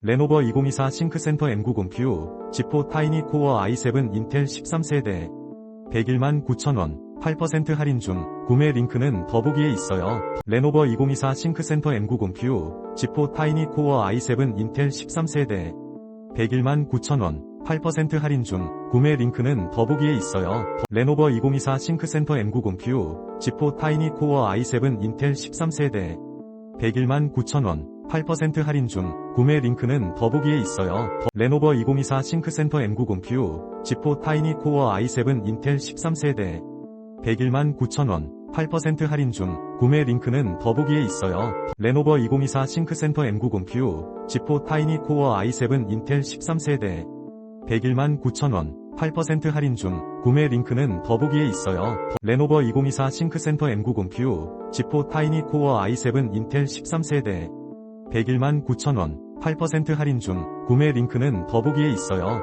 레노버 2024 싱크센터 M90 퓨, 지포 타이니 코어 i7 인텔 13세대. 101만 9천원, 8% 할인 중, 구매 링크는 더보기에 있어요. 레노버 2024 싱크센터 M90 퓨, 지포 타이니 코어 i7 인텔 13세대. 101만 9천원, 8% 할인 중, 구매 링크는 더보기에 있어요. 레노버 2024 싱크센터 M90 퓨, 지포 타이니 코어 i7 인텔 13세대. 101만 9천원, 8% 할인 중, 구매 링크는 더보기에 있어요. 레노버 2024 싱크센터 M90 퓨, 지포 타이니 코어 i7 인텔 13세대. 101만 9천원, 8% 할인 중, 구매 링크는 더보기에 있어요. 레노버 2024 싱크센터 M90 퓨, 지포 타이니 코어 i7 인텔 13세대. 101만 9천원, 8% 할인 중, 구매 링크는 더보기에 있어요. 레노버 2024 싱크센터 M90 퓨, 지포 타이니 코어 i7 인텔 13세대. 101만 9천원, 8% 할인 중, 구매 링크는 더보기에 있어요.